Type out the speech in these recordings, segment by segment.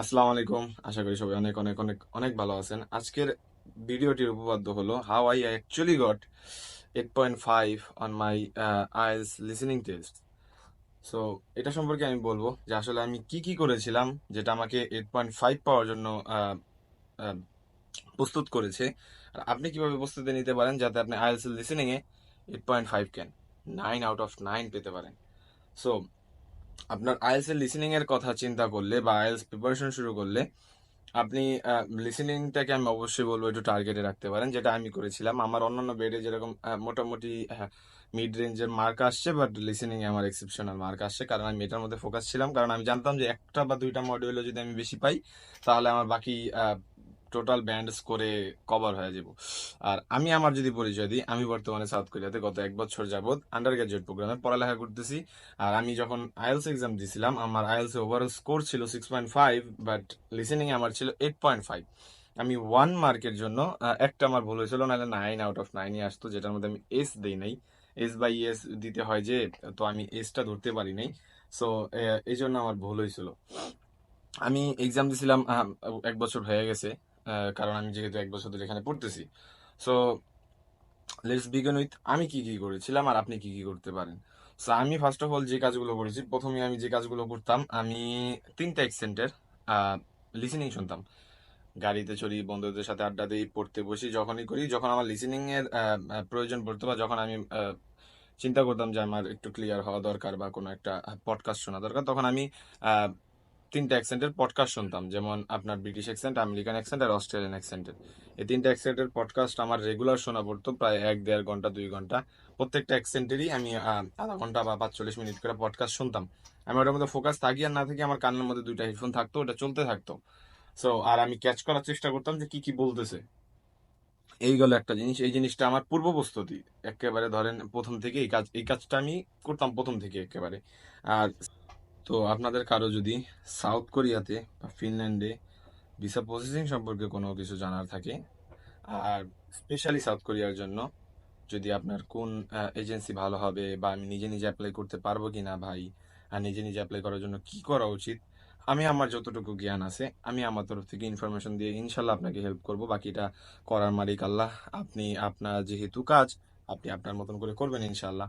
আসসালামু আলাইকুম। আশা করি সবাই অনেক অনেক অনেক অনেক ভালো আছেন। আজকের ভিডিওটির উপপাদ্য হলো how I actually got eight point five on my IELTS listening test so এটা সম্পর্কে আমি বলব যে আসলে আমি কি কি করেছিলাম, যেটা আমাকে এইট পয়েন্ট ফাইভ পাওয়ার জন্য প্রস্তুত করেছে। আর আপনি কীভাবে প্রস্তুতি নিতে পারেন যাতে আপনি আইএলস লিসেনিং এ এইট পয়েন্ট ফাইভ কেন? নাইন আউট অফ নাইন পেতে পারেন। সো আপনার আইএলস এর লিসেনিং এর কথা চিন্তা করলে বা আইএলস প্রিপারেশন শুরু করলে, আপনি লিসেনিংটাকে আমি অবশ্যই বলব একটু টার্গেটে রাখতে পারেন। যেটা আমি করেছিলাম, আমার অন্যান্য বেডে যেরকম মোটামুটি মিড রেঞ্জের মার্ক আসছে বাট লিসেনিং এ আমার এক্সেপশনাল মার্ক আসছে, কারণ আমি এটার মধ্যে ফোকাস ছিলাম। কারণ আমি জানতাম যে একটা বা দুইটা মডিউলে যদি আমি বেশি পাই, তাহলে আমার বাকি টোটাল ব্যান্ড স্কোরে কভার হয়ে যাব। আর আমি আমার যদি পরিচয় দিই, আমি বর্তমানে সাউথ কোরিয়াতে গত এক বছর যাবৎ আন্ডার গ্রাজুয়েট প্রোগ্রামে পড়ালেখা করতেছি। আর আমি যখন আইএলস এক্সাম দিয়েছিলাম আমার আইএলস ওভারঅল স্কোর ছিল six point five but listening আমার ছিল এইট পয়েন্ট ফাইভ আমি ওয়ান মার্কের জন্য একটা আমার ভুল হয়েছিল, নাহলে নাইন আউট অফ নাইনই আসতো, যেটার মধ্যে আমি এস দিই নাই। এস বাই এস দিতে হয় যে, তো আমি এসটা ধরতে পারি নাই। সো এই জন্য আমার ভুল হয়েছিল। আমি এক্সাম দিছিলাম এক বছর হয়ে গেছে। কারণ আমি যেহেতু এক বছর ধরে এখানে পড়তেছি। সো লেটস বিগন উইথ আমি কি কি করেছিলাম আর আপনি কি কি করতে পারেন। সো আমি ফার্স্ট অফ অল যে কাজগুলো করেছি, প্রথমে আমি যে কাজগুলো করতাম, আমি তিনটা এক্সেন্টের লিসেনিং শুনতাম। গাড়িতে চড়ি, বন্ধুদের সাথে আড্ডা দিই, পড়তে বসি, যখনই করি, যখন আমার লিসেনিং এর প্রয়োজন পড়তো বা যখন আমি চিন্তা করতাম যে আমার একটু ক্লিয়ার হওয়া দরকার বা কোনো একটা পডকাস্ট শোনা দরকার, তখন আমি তিনটা অ্যাকসেন্টের পডকাস্ট শুনতাম। যেমন আপনার ব্রিটিশ অ্যাকসেন্ট আমেরিকান অ্যাকসেন্ট আর অস্ট্রেলিয়ান অ্যাকসেন্টের এই তিনটা অ্যাকসেন্টের পডকাস্ট আমার রেগুলার শোনা পড়তো প্রায় এক, দেড় ঘণ্টা, দুই ঘণ্টা। প্রত্যেকটা অ্যাকসেন্টেরই আমি আধা ঘণ্টা বা পাঁচচল্লিশ মিনিট করে পডকাস্ট শুনতাম। আমি ওটার মধ্যে ফোকাস থাকি আর না থাকি আমার কানের মধ্যে দুইটা হেডফোন থাকতো, ওটা চলতে থাকতো। সো আর আমি ক্যাচ করার চেষ্টা করতাম যে কি কি বলতেছে। এই গেল একটা জিনিস। এই জিনিসটা আমার পূর্ব প্রস্তুতি একেবারে ধরেন প্রথম থেকে এই কাজ, এই কাজটা আমি করতাম প্রথম থেকে একেবারে। আর তো আপনাদের কারও যদি সাউথ কোরিয়াতে বা ফিনল্যান্ডে ভিসা প্রসেসিং সম্পর্কে কোনো কিছু জানার থাকে, আর স্পেশালি সাউথ কোরিয়ার জন্য যদি আপনার কোন এজেন্সি ভালো হবে বা আমি নিজে নিজে অ্যাপ্লাই করতে পারব কি না ভাই, আর নিজে নিজে অ্যাপ্লাই করার জন্য কি করা উচিত, আমি আমার যতটুকু জ্ঞান আছে, আমি আমার তরফ থেকে ইনফরমেশন দিয়ে ইনশাল্লাহ আপনাকে হেল্প করব। বাকিটা করার মালিক আল্লাহ, আপনি, আপনার যেহেতু কাজ, আপনি আপনার মতন করে করবেন ইনশাল্লাহ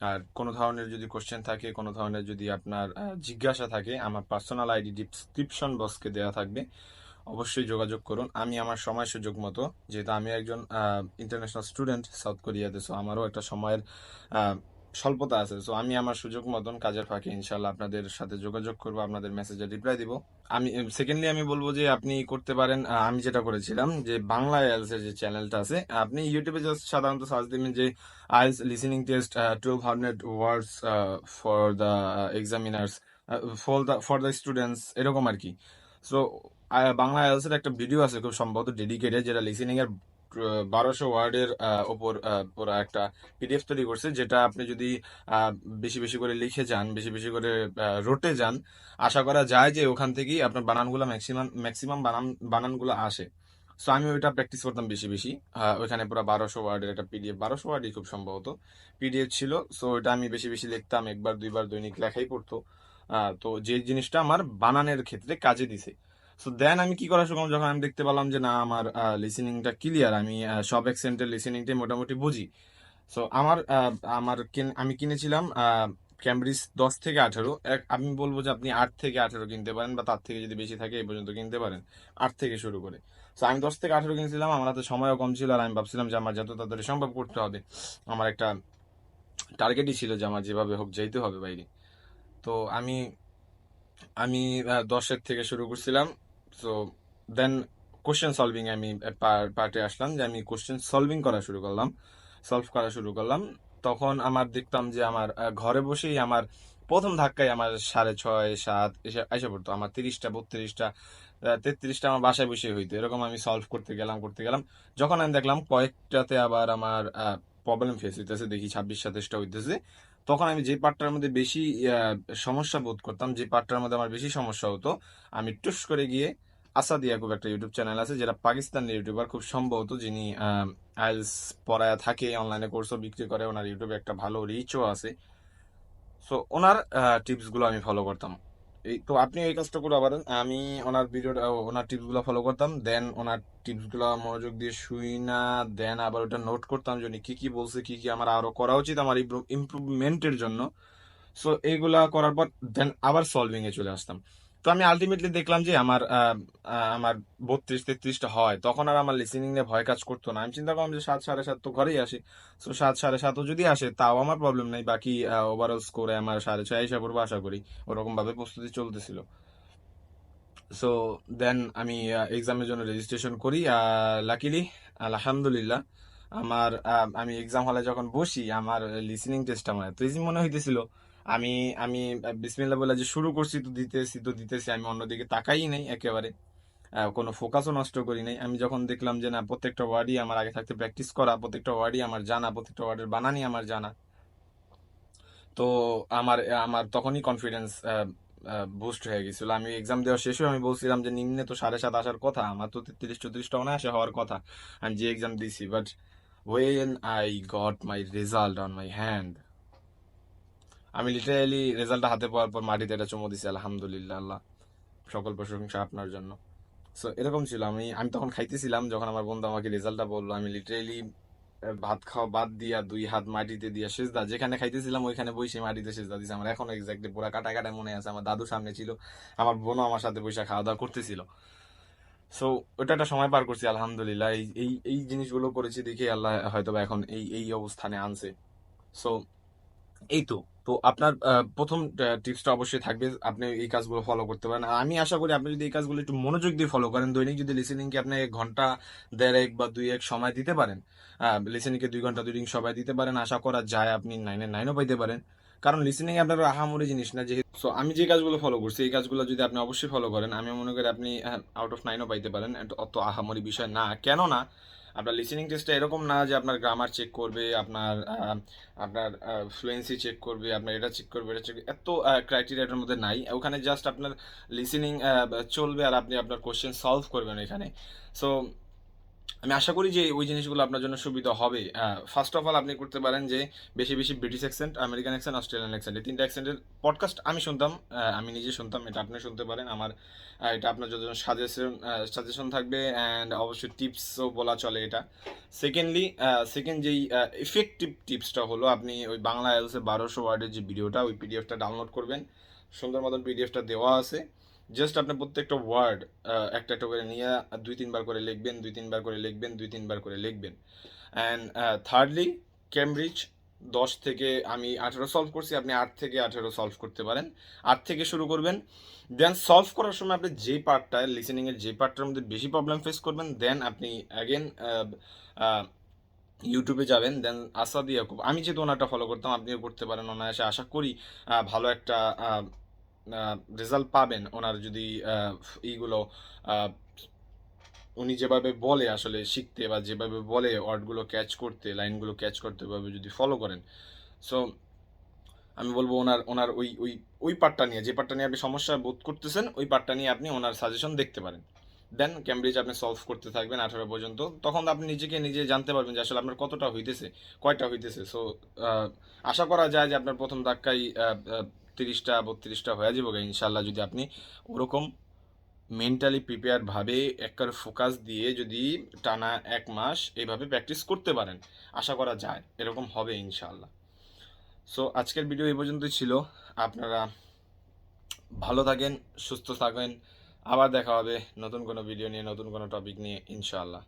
আর কোনো ধরনের যদি কোশ্চেন থাকে, কোনো ধরনের যদি আপনার জিজ্ঞাসা থাকে, আমার পার্সোনাল আইডি ডিসক্রিপশন বক্সকে দেওয়া থাকবে। অবশ্যই যোগাযোগ করুন। আমি আমার সময় সুযোগ মতো, যেহেতু আমি একজন ইন্টারন্যাশনাল স্টুডেন্ট সাউথ কোরিয়াতে সো আমারও একটা সময়ের স্বল্পতা আছে। সো আমি আমার সুযোগ মতন কাজের ফাঁকে ইনশাল্লাহ আপনাদের সাথে যোগাযোগ করব, আপনাদের মেসেজে রিপ্লাই দিব। আমি সেকেন্ডলি আমি বলব যে আপনি করতে পারেন আমি যেটা করেছিলাম যে বাংলা আইএলস এর যে চ্যানেলটা আছে, আপনি ইউটিউবে জাস্ট সাধারণত সার্চ দিবেন যে IELTS listening test twelve hundred words for the examiners for the for the students এরকম আর কি। সো বাংলা আইএলস এর একটা ভিডিও আছে খুব সম্ভবত ডেডিকেটেড যেটা লিসেনিং এর বারোশো ওয়ার্ডের ওপর পুরো একটা পিডিএফ তৈরি করছে, যেটা আপনি যদি বেশি বেশি করে লিখে যান, বেশি বেশি করে রোটে যান, আশা করা যায় যে ওখান থেকেই আপনার বানানগুলো ম্যাক্সিমাম ম্যাক্সিমাম বানান, বানানগুলো আসে। সো আমি ওইটা প্র্যাকটিস করতাম বেশি বেশি। ওইখানে পুরো বারোশো ওয়ার্ডের একটা পিডিএফ বারোশো ওয়ার্ডই খুব সম্ভবত পিডিএফ ছিল। সো ওইটা আমি বেশি বেশি লিখতাম, একবার, দুইবার দৈনিক লেখাই পড়তো। তো যে জিনিসটা আমার বানানের ক্ষেত্রে কাজে দিছে। সো দেন আমি কি করা শুরু যখন আমি দেখতে পেলাম যে না, আমার লিসেনিংটা ক্লিয়ার আমি সব অ্যাকসেন্টের লিসেনিংটাই মোটামুটি বুঝি। সো আমার আমার আমি কিনেছিলাম ক্যামব্রিজ দশ থেকে আঠেরো। আমি বলব যে আপনি আট থেকে আঠেরো কিনতে পারেন বা তার থেকে যদি বেশি থাকে এই পর্যন্ত কিনতে পারেন। আট থেকে শুরু করে। সো আমি দশ থেকে আঠেরো কিনেছিলাম, আমার হাতে সময়ও কম ছিল আর আমি ভাবছিলাম যে আমার যত তাড়াতাড়ি সম্ভব করতে হবে। আমার একটা টার্গেটই ছিল যে আমার যেভাবে হোক যেতে হবে বাইরে। তো আমি আমি দশের থেকে শুরু করছিলাম। তো দেন কোশ্চেন সলভিং আমি পার্টে আসলাম যে আমি কোশ্চেন সলভিং করা শুরু করলাম। সলভ করা শুরু করলাম। তখন আমার দেখতাম যে আমার ঘরে বসেই আমার প্রথম ধাক্কায় আমার সাড়ে ছয়, সাত এসে এসে পড়তো। আমার তিরিশটা, বত্রিশটা তেত্রিশটা আমার বাসায় বসে হইতো। এরকম আমি সলভ করতে গেলাম করতে গেলাম। যখন আমি দেখলাম কয়েকটাতে আবার আমার প্রবলেম ফেস হইতেছে, দেখি ছাব্বিশ, সাতাশটা হইতেছে। তখন আমি যে পার্টটার মধ্যে বেশি সমস্যা বোধ করতাম, যে পার্টটার মধ্যে আমার বেশি সমস্যা হতো, আমি টুস করে গিয়ে আসাদ ইয়াকুব একটা ইউটিউব চ্যানেল আছে যেটা পাকিস্তানের ইউটিউবার খুব সম্ভবত যিনি আইএলস পড়ায় থাকে, অনলাইনে কোর্সও বিক্রি করে, ওনার ইউটিউবে একটা ভালো রিচও আছে। সো ওনার টিপসগুলো আমি ফলো করতাম। এই তো আপনি এই কাজটা করে পারেন আমি ওনার ভিডিওটা ওনার টিপসগুলো ফলো করতাম দেন ওনার টিপসগুলো মনোযোগ দিয়ে শুই না দেন আবার ওটা নোট করতাম যে কি কি বলছে, কি কি আমার আরও করা উচিত আমার ইমপ্রুভমেন্টের জন্য। সো এইগুলা করার পর দেন আবার সলভিং এ চলে আসতাম। তো আমি আলটিমেটলি দেখলাম যে আমার আমার বত্রিশ, তেত্রিশটা হয়। তখন আর আমার লিসেনিং নিয়ে ভয় কাজ করতো না। আমি চিন্তা করলাম যে সাত, সাড়ে সাত তো ঘরেই আসি। সো সাত, সাড়ে সাতও যদি আসে, তাও আমার প্রবলেম নাই। বাকি ওভারঅল স্কোরে আমার সাড়ে ছয় হিসাব করব আশা করি। ওরকম ভাবে প্রস্তুতি চলতেছিল। সো দেন আমি এক্সামের জন্য রেজিস্ট্রেশন করি। লাকিলি আলহামদুলিল্লাহ, আমার আমি এক্সাম হলে যখন বসি, আমার লিসেনিং টেস্ট আমার এত মনে হইতেছিল আমি আমি বিসমিল্লা বলে যে শুরু করছি, তো দিতেছি তো দিতেছি, আমি অন্যদিকে তাকাই নাই একেবারে। কোনো ফোকাসও নষ্ট করি নাই। আমি যখন দেখলাম যে না, প্রত্যেকটা ওয়ার্ডই আমার আগে থাকতে প্র্যাকটিস করা, প্রত্যেকটা ওয়ার্ডই আমার জানা, প্রত্যেকটা ওয়ার্ডের বানানই আমার জানা, তো আমার আমার তখনই কনফিডেন্স বুস্ট হয়ে গেছিল। আমি এক্সাম দেওয়া শেষে আমি বলছিলাম যে নিম্নে তো সাড়ে সাত আসার কথা, আমার তো তেত্রিশ চৌত্রিশটা অনায়াসে হওয়ার কথা, আমি যে এক্সাম দিছি but when I got my result on my hand আমি লিটারালি রেজাল্টটা হাতে পাওয়ার পর মাটিতে এটা চুমো দিছি, আলহামদুলিল্লাহ, আল্লাহ। সকল প্রশংসা আপনার জন্য। সো এরকম ছিল। আমি আমি তখন খাইতেছিলাম, যখন আমার বন্ধু আমাকে রেজাল্টটা বলল, আমি লিটারেলি ভাত খাওয়া বাদ দিয়া দুই হাত মাটিতে দিয়া সেজদা, যেখানে খাইতেছিলাম, ওইখানে বসে মাটিতে সেজদা দিছে। আমার এখনও এক্স্যাক্টলি পুরা কাটা কাটা মনে আছে। আমার দাদু সামনে ছিল, আমার বোনও আমার সাথে বসে খাওয়া দাওয়া করতেছিল। সো ওটা একটা সময় পার করছি, আলহামদুলিল্লাহ। এই এই এই জিনিসগুলো করেছি দেখে আল্লাহ হয়তো এখন এই এই অবস্থানে আনছে। সো এই তো। তো আপনার প্রথম টিপসটা অবশ্যই থাকবে, আপনি এই কাজগুলো ফলো করতে পারেন। আর আমি আশা করি আপনি যদি এই কাজগুলো একটু মনোযোগ দিয়ে ফলো করেন, দৈনিক যদি লিসেনিং কে আপনি এক ঘণ্টা দেড় এক বা দুই এক সময় দিতে পারেন লিসেনিং কে দুই ঘণ্টা, দুই দিন সময় দিতে পারেন, আশা করা যায় আপনি নাইনে নাইনও পাইতে পারেন। কারণ লিসেনিং আপনার আহামরি জিনিস না, যেহেতু সো আমি যে কাজগুলো ফলো করছি, এই কাজগুলো যদি আপনি অবশ্যই ফলো করেন, আমি মনে করি আপনি আউট অফ নাইনও পাইতে পারেন। অত আহামরি বিষয় না। কেন না আপনার লিসেনিং টেস্টটা এরকম না যে আপনার গ্রামার চেক করবে, আপনার আপনার ফ্লুয়েন্সি চেক করবে, আপনার এটা চেক করবে, এটা চেক এত ক্রাইটেরিয়াটার মধ্যে নাই। ওখানে জাস্ট আপনার লিসেনিং চলবে আর আপনি আপনার কোশ্চেন সলভ করবেন এখানে। সো আমি আশা করি যে ওই জিনিসগুলো আপনার জন্য সুবিধা হবে। ফার্স্ট অফ অল আপনি করতে পারেন যে বেশি বেশি British accent American accent Australian accent এই তিনটা অ্যাকসেন্টের পডকাস্ট আমি শুনতাম আমি নিজে শুনতাম, এটা আপনি শুনতে পারেন। আমার এটা আপনার জন্য সাজেশন সাজেশন থাকবে অ্যান্ড অবশ্যই টিপসও বলা চলে এটা। সেকেন্ডলি সেকেন্ড যেই ইফেক্টিভ টিপসটা হলো, আপনি ওই বাংলা এলসে বারোশো ওয়ার্ডের যে ভিডিওটা ওই পিডিএফটা ডাউনলোড করবেন। সুন্দর মতন পিডিএফটা দেওয়া আছে। জাস্ট আপনি প্রত্যেকটা ওয়ার্ড একটা একটা করে নিয়ে দুই তিনবার করে লিখবেন, দুই তিনবার করে লিখবেন, দুই তিনবার করে লিখবেন। অ্যান্ড থার্ডলি ক্যামব্রিজ দশ থেকে আমি আঠেরো সলভ করছি, আপনি আট থেকে আঠেরো সলভ করতে পারেন। আট থেকে শুরু করবেন দেন সলভ করার সময় আপনি যে পার্টটা লিসেনিংয়ের যে পার্টটার মধ্যে বেশি প্রবলেম ফেস করবেন দেন আপনি অ্যাগেন ইউটিউবে যাবেন দেন আসাদ ইয়াকুব আমি যেহেতু ওনারটা ফলো করতাম, আপনিও করতে পারেন ওনার এসে আশা করি ভালো একটা রেজাল্ট পাবেন ওনার যদি এইগুলো উনি যেভাবে বলে আসলে শিখতে বা যেভাবে বলে ওয়ার্ডগুলো ক্যাচ করতে, লাইনগুলো ক্যাচ করতে ওইভাবে যদি ফলো করেন। সো আমি বলব ওনার ওনার ওই ওই ওই পার্টটা নিয়ে, যে পার্টটা নিয়ে আপনি সমস্যা বোধ করতেছেন, ওই পার্টটা নিয়ে আপনি ওনার সাজেশন দেখতে পারেন। দেন ক্যামব্রিজ আপনি সলভ করতে থাকবেন আঠারো পর্যন্ত। তখন আপনি নিজেকে নিজে জানতে পারবেন যে আসলে আপনার কতটা হইতেছে, কয়টা হইতেছে। সো আশা করা যায় যে আপনার প্রথম ধাক্কায় তিরিশটা বত্রিশটা হয়ে যাবে ইনশাল্লাহ যদি আপনি ওরকম মেন্টালি প্রিপেয়ার ভাবে একবার ফোকাস দিয়ে যদি টানা এক মাস এইভাবে প্র্যাকটিস করতে পারেন, আশা করা যায়, এরকম হবে ইনশাল্লাহ সো আজকের ভিডিও এই পর্যন্তই ছিল। আপনারা ভালো থাকেন, সুস্থ থাকেন। আবার দেখা হবে নতুন কোনো ভিডিও নিয়ে, নতুন কোনো টপিক নিয়ে, ইনশাআল্লাহ।